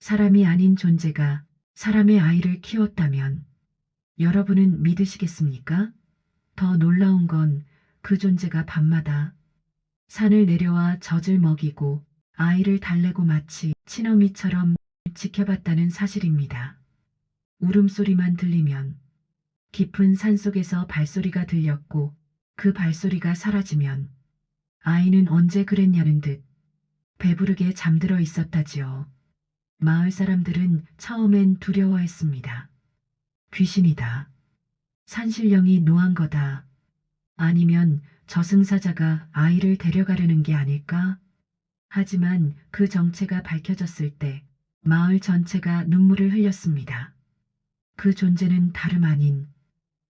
사람이 아닌 존재가 사람의 아이를 키웠다면 여러분은 믿으시겠습니까? 더 놀라운 건 그 존재가 밤마다 산을 내려와 젖을 먹이고 아이를 달래고 마치 친어미처럼 지켜봤다는 사실입니다. 울음소리만 들리면 깊은 산속에서 발소리가 들렸고 그 발소리가 사라지면 아이는 언제 그랬냐는 듯 배부르게 잠들어 있었다지요. 마을 사람들은 처음엔 두려워했습니다. 귀신이다. 산신령이 노한 거다. 아니면 저승사자가 아이를 데려가려는 게 아닐까? 하지만 그 정체가 밝혀졌을 때 마을 전체가 눈물을 흘렸습니다. 그 존재는 다름 아닌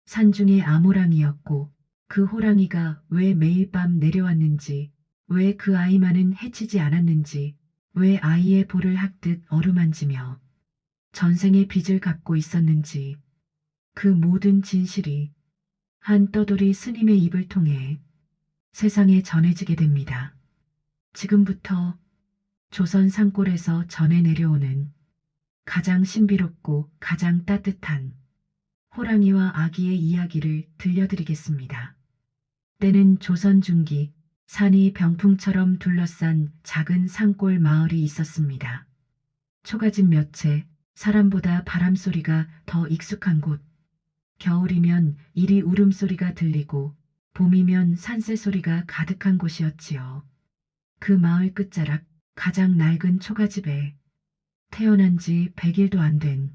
산중의 암호랑이였고 그 호랑이가 왜 매일 밤 내려왔는지, 왜 그 아이만은 해치지 않았는지, 왜 아이의 볼을 학듯 어루만지며 전생의 빚을 갚고 있었는지, 그 모든 진실이 한 떠돌이 스님의 입을 통해 세상에 전해지게 됩니다. 지금부터 조선 산골에서 전해 내려오는 가장 신비롭고 가장 따뜻한 호랑이와 아기의 이야기를 들려드리겠습니다. 때는 조선 중기 산이 병풍처럼 둘러싼 작은 산골 마을이 있었습니다. 초가집 몇 채, 사람보다 바람소리가 더 익숙한 곳. 겨울이면 이리 울음소리가 들리고 봄이면 산새 소리가 가득한 곳이었지요. 그 마을 끝자락 가장 낡은 초가집에 태어난 지 100일도 안 된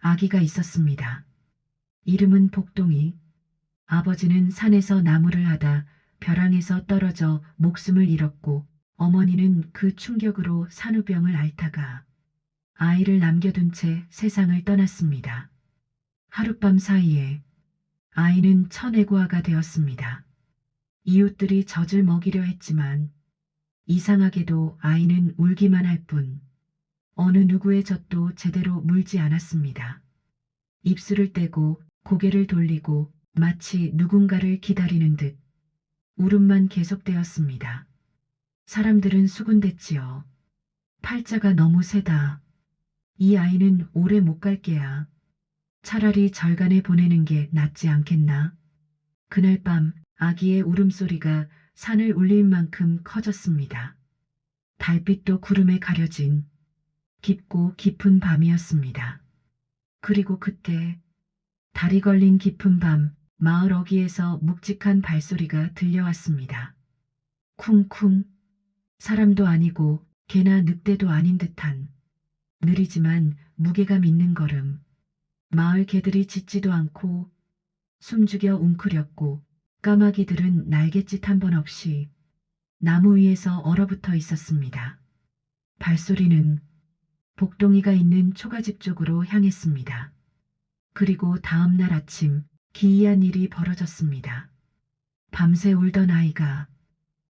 아기가 있었습니다. 이름은 복동이. 아버지는 산에서 나무를 하다 벼랑에서 떨어져 목숨을 잃었고 어머니는 그 충격으로 산후병을 앓다가 아이를 남겨둔 채 세상을 떠났습니다. 하룻밤 사이에 아이는 천외고아가 되었습니다. 이웃들이 젖을 먹이려 했지만 이상하게도 아이는 울기만 할 뿐 어느 누구의 젖도 제대로 물지 않았습니다. 입술을 떼고 고개를 돌리고 마치 누군가를 기다리는 듯 울음만 계속되었습니다. 사람들은 수군댔지요. 팔자가 너무 세다. 이 아이는 오래 못 갈 게야. 차라리 절간에 보내는 게 낫지 않겠나? 그날 밤 아기의 울음소리가 산을 울릴 만큼 커졌습니다. 달빛도 구름에 가려진 깊고 깊은 밤이었습니다. 그리고 그때 달이 걸린 깊은 밤 마을 어귀에서 묵직한 발소리가 들려왔습니다. 쿵쿵 사람도 아니고 개나 늑대도 아닌 듯한 느리지만 무게감 있는 걸음 마을 개들이 짖지도 않고 숨죽여 웅크렸고 까마귀들은 날갯짓 한 번 없이 나무 위에서 얼어붙어 있었습니다. 발소리는 복동이가 있는 초가집 쪽으로 향했습니다. 그리고 다음 날 아침 기이한 일이 벌어졌습니다. 밤새 울던 아이가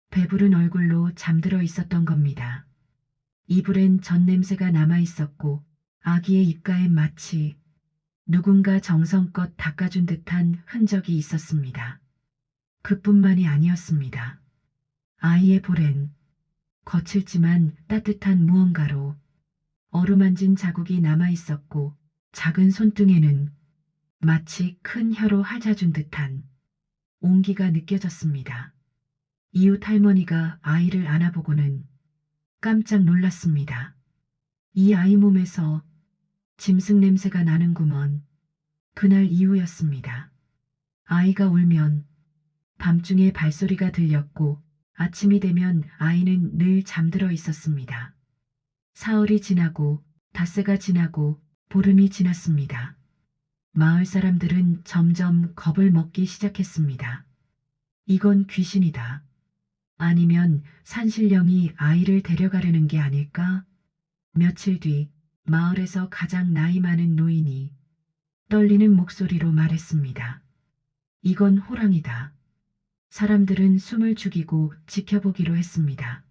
배부른 얼굴로 잠들어 있었던 겁니다. 이불엔 전 냄새가 남아 있었고 아기의 입가엔 마치 누군가 정성껏 닦아준 듯한 흔적이 있었습니다. 그뿐만이 아니었습니다. 아이의 볼엔 거칠지만 따뜻한 무언가로 어루만진 자국이 남아 있었고 작은 손등에는 마치 큰 혀로 할자준 듯한 온기가 느껴졌습니다. 이웃 할머니가 아이를 안아보고는 깜짝 놀랐습니다. 이 아이 몸에서 짐승 냄새가 나는구먼. 그날 이후였습니다. 아이가 울면 밤중에 발소리가 들렸고 아침이 되면 아이는 늘 잠들어 있었습니다. 사흘이 지나고 닷새가 지나고 보름이 지났습니다. 마을 사람들은 점점 겁을 먹기 시작했습니다. 이건 귀신이다. 아니면 산신령이 아이를 데려가려는 게 아닐까? 며칠 뒤 마을에서 가장 나이 많은 노인이 떨리는 목소리로 말했습니다. 이건 호랑이다. 사람들은 숨을 죽이고 지켜보기로 했습니다.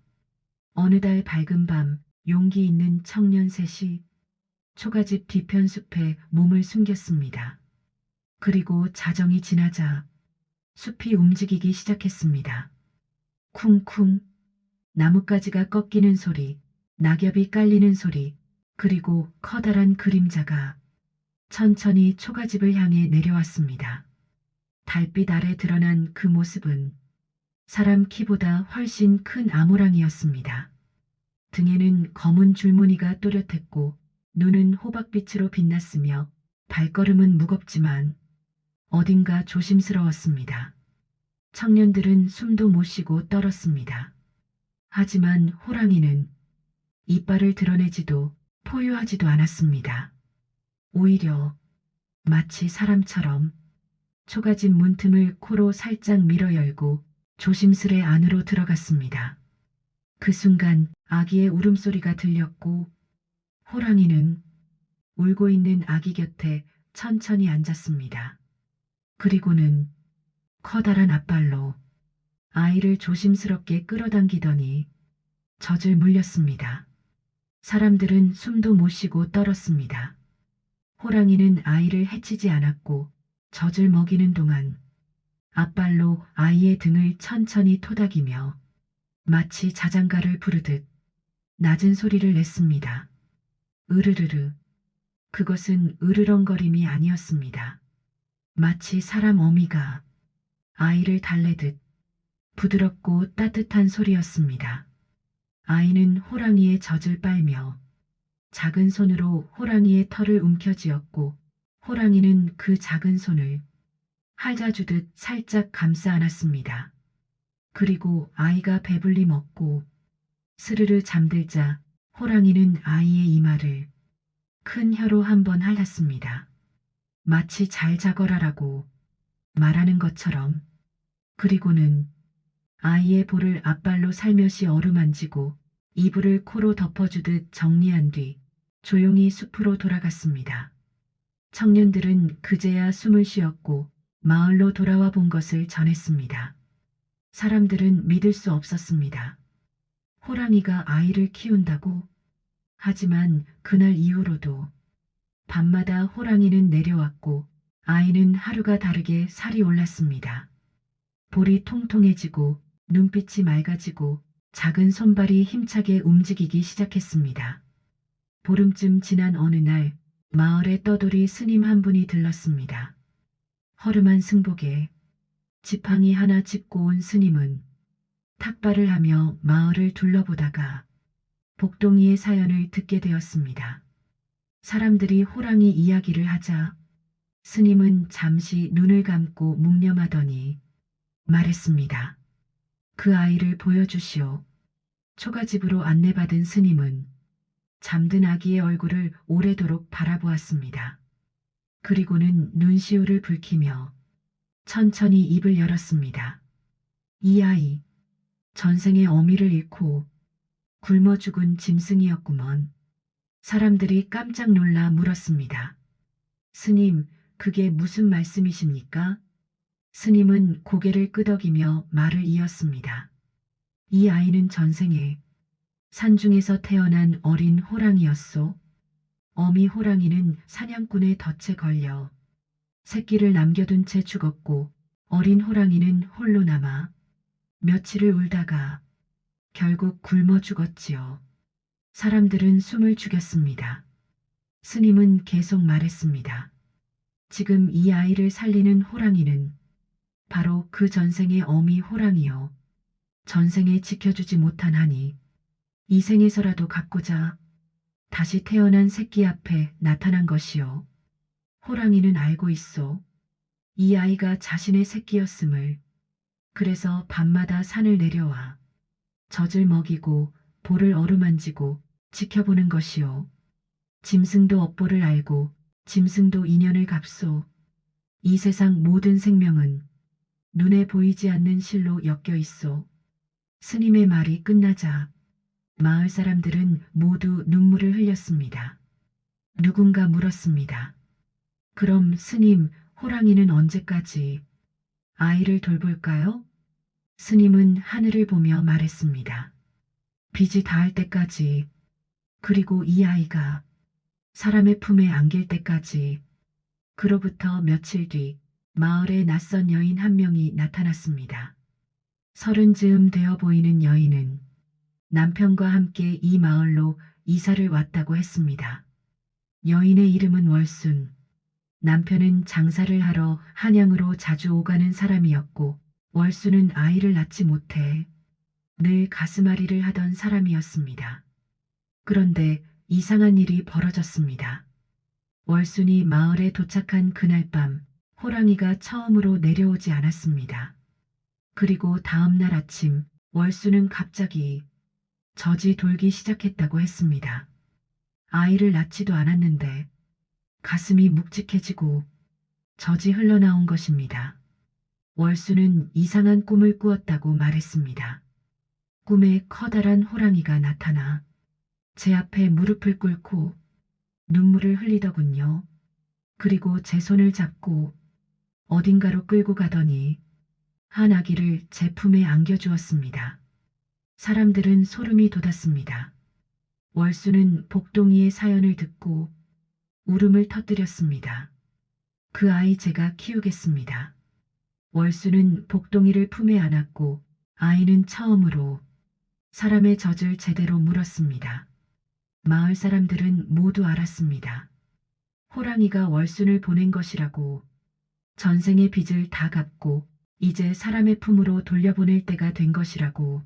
어느 달 밝은 밤 용기 있는 청년 셋이 초가집 뒤편 숲에 몸을 숨겼습니다. 그리고 자정이 지나자 숲이 움직이기 시작했습니다. 쿵쿵 나뭇가지가 꺾이는 소리, 낙엽이 깔리는 소리, 그리고 커다란 그림자가 천천히 초가집을 향해 내려왔습니다. 달빛 아래 드러난 그 모습은 사람 키보다 훨씬 큰 아무랑이었습니다. 등에는 검은 줄무늬가 또렷했고 눈은 호박빛으로 빛났으며 발걸음은 무겁지만 어딘가 조심스러웠습니다. 청년들은 숨도 못 쉬고 떨었습니다. 하지만 호랑이는 이빨을 드러내지도 포효하지도 않았습니다. 오히려 마치 사람처럼 초가집 문틈을 코로 살짝 밀어 열고 조심스레 안으로 들어갔습니다. 그 순간 아기의 울음소리가 들렸고 호랑이는 울고 있는 아기 곁에 천천히 앉았습니다. 그리고는 커다란 앞발로 아이를 조심스럽게 끌어당기더니 젖을 물렸습니다. 사람들은 숨도 못 쉬고 떨었습니다. 호랑이는 아이를 해치지 않았고 젖을 먹이는 동안 앞발로 아이의 등을 천천히 토닥이며 마치 자장가를 부르듯 낮은 소리를 냈습니다. 으르르르. 그것은 으르렁거림이 아니었습니다. 마치 사람 어미가 아이를 달래듯 부드럽고 따뜻한 소리였습니다. 아이는 호랑이의 젖을 빨며 작은 손으로 호랑이의 털을 움켜쥐었고 호랑이는 그 작은 손을 할자주듯 살짝 감싸 안았습니다. 그리고 아이가 배불리 먹고 스르르 잠들자 호랑이는 아이의 이마를 큰 혀로 한번 핥았습니다. 마치 잘 자거라라고 말하는 것처럼 그리고는 아이의 볼을 앞발로 살며시 어루만지고 이불을 코로 덮어주듯 정리한 뒤 조용히 숲으로 돌아갔습니다. 청년들은 그제야 숨을 쉬었고 마을로 돌아와 본 것을 전했습니다. 사람들은 믿을 수 없었습니다. 호랑이가 아이를 키운다고? 하지만 그날 이후로도 밤마다 호랑이는 내려왔고 아이는 하루가 다르게 살이 올랐습니다. 볼이 통통해지고 눈빛이 맑아지고 작은 손발이 힘차게 움직이기 시작했습니다. 보름쯤 지난 어느 날 마을에 떠돌이 스님 한 분이 들렀습니다. 허름한 승복에 지팡이 하나 짚고 온 스님은 탁발을 하며 마을을 둘러보다가 복동이의 사연을 듣게 되었습니다. 사람들이 호랑이 이야기를 하자 스님은 잠시 눈을 감고 묵념하더니 말했습니다. 그 아이를 보여주시오. 초가집으로 안내받은 스님은 잠든 아기의 얼굴을 오래도록 바라보았습니다. 그리고는 눈시울을 붉히며 천천히 입을 열었습니다. 이 아이, 전생의 어미를 잃고 굶어 죽은 짐승이었구먼. 사람들이 깜짝 놀라 물었습니다. 스님, 그게 무슨 말씀이십니까? 스님은 고개를 끄덕이며 말을 이었습니다. 이 아이는 전생에 산중에서 태어난 어린 호랑이였소. 어미 호랑이는 사냥꾼의 덫에 걸려 새끼를 남겨둔 채 죽었고 어린 호랑이는 홀로 남아 며칠을 울다가 결국 굶어 죽었지요. 사람들은 숨을 죽였습니다. 스님은 계속 말했습니다. 지금 이 아이를 살리는 호랑이는 바로 그 전생의 어미 호랑이요. 전생에 지켜주지 못한 하니 이 생에서라도 갖고자 다시 태어난 새끼 앞에 나타난 것이요. 호랑이는 알고 있어. 이 아이가 자신의 새끼였음을. 그래서 밤마다 산을 내려와 젖을 먹이고 볼을 어루만지고 지켜보는 것이요. 짐승도 업보를 알고 짐승도 인연을 갚소. 이 세상 모든 생명은 눈에 보이지 않는 실로 엮여 있어. 스님의 말이 끝나자 마을 사람들은 모두 눈물을 흘렸습니다. 누군가 물었습니다. 그럼 스님, 호랑이는 언제까지 아이를 돌볼까요? 스님은 하늘을 보며 말했습니다. 빛이 닿을 때까지, 그리고 이 아이가 사람의 품에 안길 때까지, 그로부터 며칠 뒤 마을에 낯선 여인 한 명이 나타났습니다. 서른 즈음 되어 보이는 여인은 남편과 함께 이 마을로 이사를 왔다고 했습니다. 여인의 이름은 월순. 남편은 장사를 하러 한양으로 자주 오가는 사람이었고 월순은 아이를 낳지 못해 늘 가슴앓이를 하던 사람이었습니다. 그런데 이상한 일이 벌어졌습니다. 월순이 마을에 도착한 그날 밤 호랑이가 처음으로 내려오지 않았습니다. 그리고 다음 날 아침 월순은 갑자기 젖이 돌기 시작했다고 했습니다. 아이를 낳지도 않았는데 가슴이 묵직해지고 젖이 흘러나온 것입니다. 월수는 이상한 꿈을 꾸었다고 말했습니다. 꿈에 커다란 호랑이가 나타나 제 앞에 무릎을 꿇고 눈물을 흘리더군요. 그리고 제 손을 잡고 어딘가로 끌고 가더니 한 아기를 제 품에 안겨주었습니다. 사람들은 소름이 돋았습니다. 월수는 복동이의 사연을 듣고 울음을 터뜨렸습니다. 그 아이 제가 키우겠습니다. 월수는 복동이를 품에 안았고 아이는 처음으로 사람의 젖을 제대로 물었습니다. 마을 사람들은 모두 알았습니다. 호랑이가 월순을 보낸 것이라고 전생의 빚을 다 갚고 이제 사람의 품으로 돌려보낼 때가 된 것이라고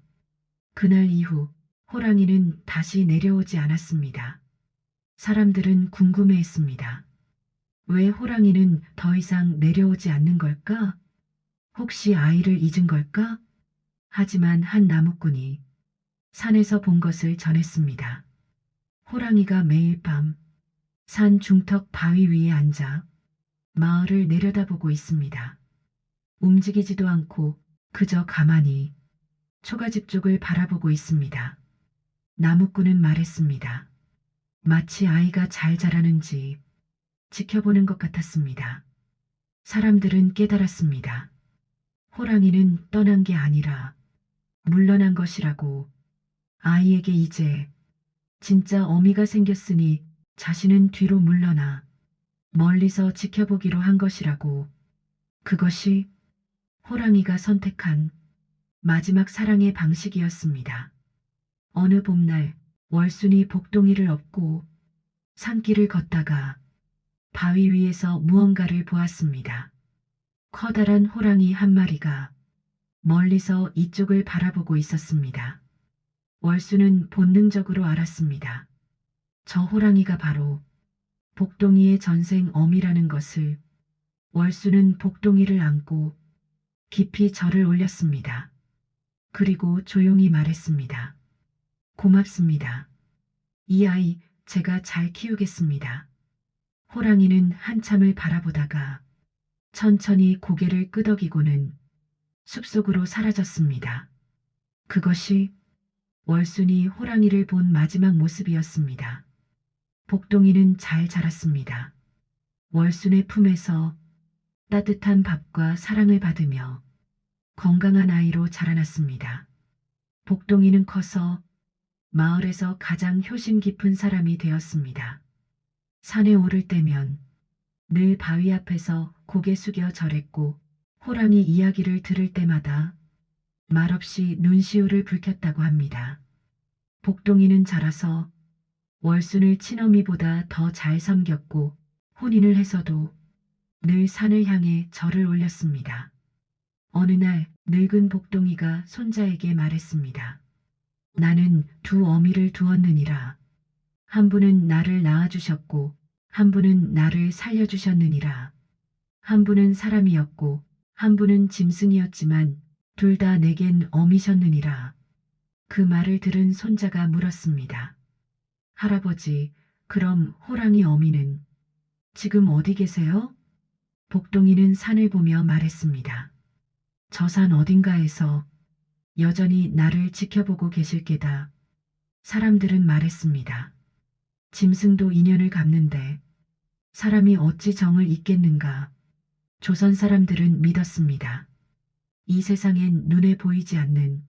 그날 이후 호랑이는 다시 내려오지 않았습니다. 사람들은 궁금해했습니다. 왜 호랑이는 더 이상 내려오지 않는 걸까? 혹시 아이를 잊은 걸까? 하지만 한 나무꾼이 산에서 본 것을 전했습니다. 호랑이가 매일 밤 산 중턱 바위 위에 앉아 마을을 내려다보고 있습니다. 움직이지도 않고 그저 가만히 초가집 쪽을 바라보고 있습니다. 나무꾼은 말했습니다. 마치 아이가 잘 자라는지 지켜보는 것 같았습니다. 사람들은 깨달았습니다. 호랑이는 떠난 게 아니라 물러난 것이라고 아이에게 이제 진짜 어미가 생겼으니 자신은 뒤로 물러나 멀리서 지켜보기로 한 것이라고 그것이 호랑이가 선택한 마지막 사랑의 방식이었습니다. 어느 봄날 월순이 복동이를 업고 산길을 걷다가 바위 위에서 무언가를 보았습니다. 커다란 호랑이 한 마리가 멀리서 이쪽을 바라보고 있었습니다. 월수는 본능적으로 알았습니다. 저 호랑이가 바로 복동이의 전생 어미라는 것을 월수는 복동이를 안고 깊이 절을 올렸습니다. 그리고 조용히 말했습니다. 고맙습니다. 이 아이 제가 잘 키우겠습니다. 호랑이는 한참을 바라보다가 천천히 고개를 끄덕이고는 숲속으로 사라졌습니다. 그것이 월순이 호랑이를 본 마지막 모습이었습니다. 복동이는 잘 자랐습니다. 월순의 품에서 따뜻한 밥과 사랑을 받으며 건강한 아이로 자라났습니다. 복동이는 커서 마을에서 가장 효심 깊은 사람이 되었습니다. 산에 오를 때면 늘 바위 앞에서 고개 숙여 절했고 호랑이 이야기를 들을 때마다 말없이 눈시울을 붉혔다고 합니다. 복동이는 자라서 월순을 친어미보다 더 잘 섬겼고 혼인을 해서도 늘 산을 향해 절을 올렸습니다. 어느 날 늙은 복동이가 손자에게 말했습니다. 나는 두 어미를 두었느니라. 한 분은 나를 낳아주셨고 한 분은 나를 살려주셨느니라. 한 분은 사람이었고 한 분은 짐승이었지만 둘 다 내겐 어미셨느니라. 그 말을 들은 손자가 물었습니다. 할아버지, 그럼 호랑이 어미는 지금 어디 계세요? 복동이는 산을 보며 말했습니다. 저 산 어딘가에서 여전히 나를 지켜보고 계실 게다. 사람들은 말했습니다. 짐승도 인연을 갚는데 사람이 어찌 정을 잇겠는가. 조선 사람들은 믿었습니다. 이 세상엔 눈에 보이지 않는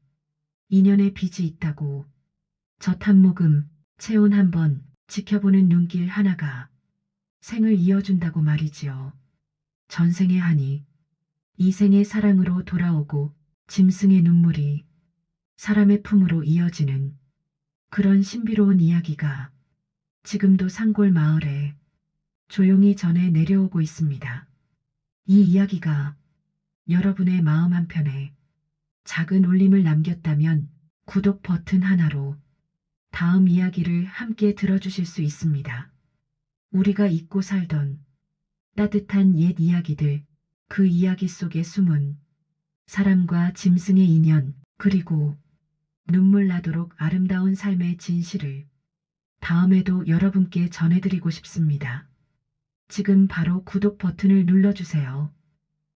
인연의 빚이 있다고 젖 한 모금, 체온 한 번 지켜보는 눈길 하나가 생을 이어준다고 말이지요. 전생의 한이 이생의 사랑으로 돌아오고 짐승의 눈물이 사람의 품으로 이어지는 그런 신비로운 이야기가 지금도 산골 마을에 조용히 전해 내려오고 있습니다. 이 이야기가 여러분의 마음 한편에 작은 울림을 남겼다면 구독 버튼 하나로 다음 이야기를 함께 들어주실 수 있습니다. 우리가 잊고 살던 따뜻한 옛 이야기들, 그 이야기 속에 숨은 사람과 짐승의 인연, 그리고 눈물 나도록 아름다운 삶의 진실을 다음에도 여러분께 전해드리고 싶습니다. 지금 바로 구독 버튼을 눌러주세요.